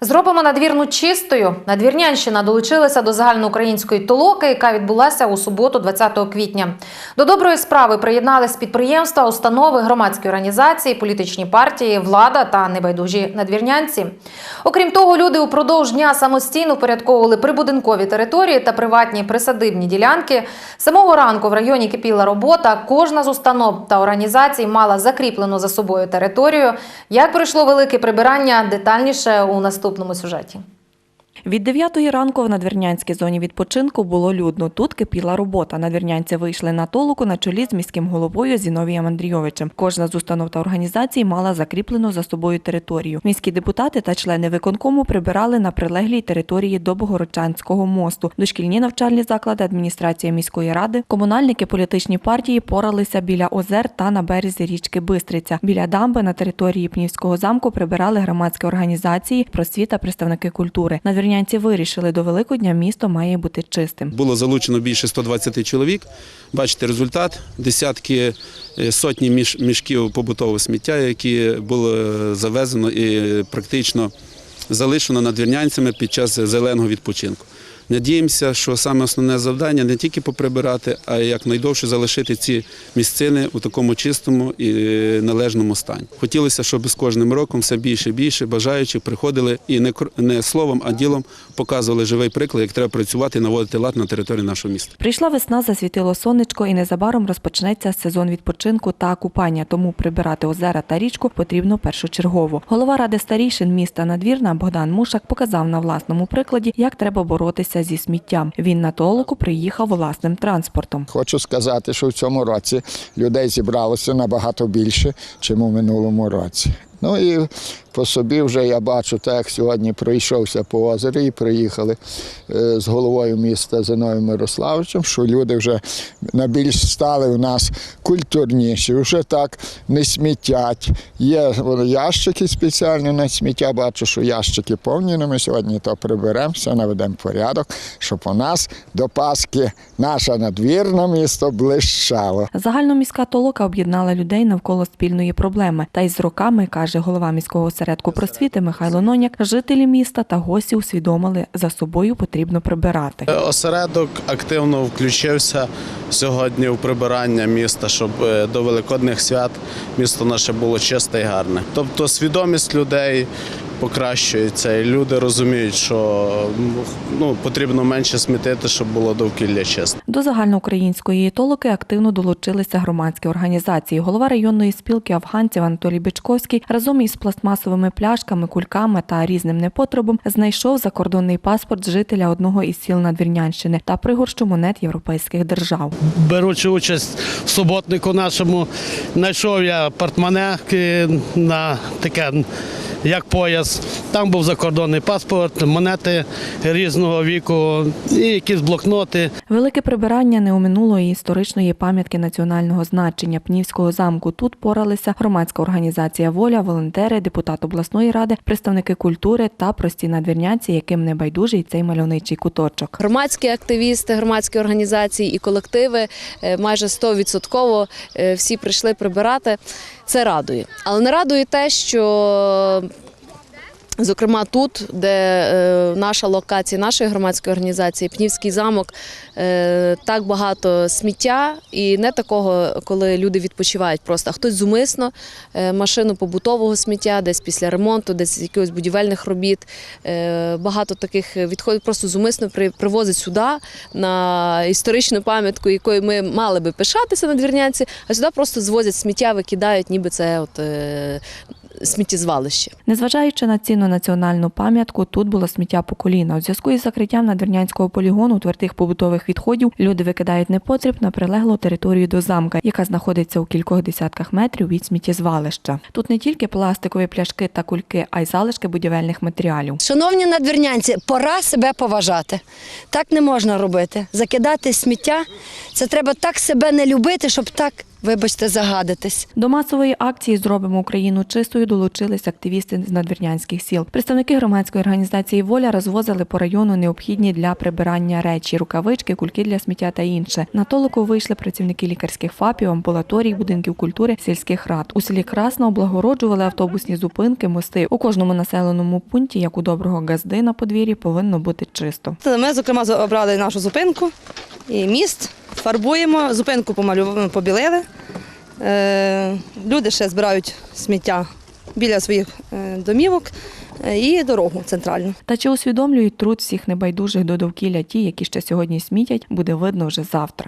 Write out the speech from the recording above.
Зробимо надвірну чистою. Надвірнянщина долучилася до загальноукраїнської толоки, яка відбулася у суботу, 20 квітня. До доброї справи приєднались підприємства, установи, громадські організації, політичні партії, влада та небайдужі надвірнянці. Окрім того, люди упродовж дня самостійно впорядковували прибудинкові території та приватні присадибні ділянки. Самого ранку в районі кипіла робота. Кожна з установ та організацій мала закріплену за собою територію. Як пройшло велике прибирання, детальніше у наступному сюжеті. Від 9 ранку в надвірнянській зоні відпочинку було людно. Тут кипіла робота. Надвірнянці вийшли на толоку на чолі з міським головою Зіновієм Андрійовичем. Кожна з установ та організацій мала закріплену за собою територію. Міські депутати та члени виконкому прибирали на прилеглій території до Богородчанського мосту. Дошкільні навчальні заклади, адміністрація міської ради, комунальники, політичні партії поралися біля озер та на березі річки Бистриця. Біля дамби на території Пнівського замку прибирали громадські організації, просвіта, представники культури. Надвірнянці вирішили, до Великодня місто має бути чистим. Було залучено більше 120 чоловік. Бачите результат. Десятки е, сотні міш- мішків побутового сміття, які було е, завезено і практично залишено надвірнянцями під час зеленого відпочинку. Надіємося, що саме основне завдання не тільки поприбирати, а й якнайдовше залишити ці місцини у такому чистому і е, належному стані. Хотілося, щоб з кожним роком все більше і більше бажаючих приходили і не словом, а ділом показували живий приклад, як треба працювати і наводити лад на території нашого міста. Прийшла весна, засвітило сонечко, і незабаром розпочнеться сезон відпочинку та купання. Тому прибирати озера та річку потрібно першочергово. Голова ради старійшин міста Надвірна Богдан Мушак показав на власному прикладі, як треба боротися зі сміттям. Він на толоку приїхав власним транспортом. Хочу сказати, що в цьому році людей зібралося набагато більше, ніж у минулому році. Ну і по собі вже я бачу, так як сьогодні пройшовся по озері і приїхали е, з головою міста Зиновим Мирославовичем, що люди вже найбільш стали у нас культурніші, вже так не смітять. Є ящики спеціальні на сміття, бачу, що ящики повні, ну, ми сьогодні то приберемо, все наведемо порядок, щоб у нас до Пасхи наше надвірне місто блищало. Загальноміська толока об'єднала людей навколо спільної проблеми. Та й з роками, каже голова міського осередку просвіти Михайло Ноняк, жителі міста та гості усвідомили, за собою потрібно прибирати. Осередок активно включився сьогодні в прибирання міста, щоб е, до великодних свят місто наше було чисте і гарне. Тобто свідомість людей покращується, і люди розуміють, що ну, потрібно менше смітити, щоб було довкілля чисте. До загальноукраїнської толоки активно долучилися громадські організації. Голова районної спілки афганців Анатолій Бичковський разом із пластмасовими пляшками, кульками та різним непотребом знайшов закордонний паспорт жителя одного із сіл Надвірнянщини та пригорщу монет європейських держав. беручи участь в суботнику нашому, знайшов я портмоне на таке. Як пояс, там був закордонний паспорт, монети різного віку, і якісь блокноти. Велике прибирання не оминуло і історичної пам'ятки національного значення Пнівського замку. Тут поралися громадська організація Воля, волонтери, депутат обласної ради, представники культури та прості надвірнянці, яким не байдужий цей мальовничий куточок. Громадські активісти, громадські організації і колективи е, майже 100% е, всі прийшли прибирати. Це радує. Але не радує те, що Зокрема, тут, де е, наша локація нашої громадської організації, Пнівський замок, е, так багато сміття, і не такого, коли люди відпочивають просто, а хтось зумисно е, машину побутового сміття, десь після ремонту, десь якихось будівельних робіт. Багато таких відходів просто зумисно при, привозить сюди на історичну пам'ятку, якою ми мали би пишатися на двірнянці, а сюди просто звозять сміття, викидають, ніби це от, сміттєзвалище. Незважаючи на цінну національну пам'ятку, тут було сміття по коліна. У зв'язку із закриттям надвірнянського полігону твердих побутових відходів люди викидають непотріб на прилеглу територію до замка, яка знаходиться у кількох десятках метрів від сміттєзвалища. Тут не тільки пластикові пляшки та кульки, а й залишки будівельних матеріалів. Шановні надвірнянці, пора себе поважати. Так не можна робити. Закидати сміття це треба так себе не любити, щоб так Вибачте, загадитись. До масової акції Зробимо Україну чистою долучились активісти з надвірнянських сіл. Представники громадської організації Воля розвозили по району необхідні для прибирання речі, рукавички, кульки для сміття та інше. На толоку вийшли працівники лікарських ФАПів, амбулаторій, будинків культури, сільських рад. У селі Красна облагороджували автобусні зупинки, мости. У кожному населеному пункті, як у доброго газди на подвір'ї, повинно бути чисто. Ми, зокрема, обрали нашу зупинку і міст, фарбуємо, зупинку помалюємо, побілили. Е, люди ще збирають сміття біля своїх е, домівок е, і дорогу центральну. Та чи усвідомлюють труд всіх небайдужих до довкілля ті, які ще сьогодні смітять, буде видно вже завтра.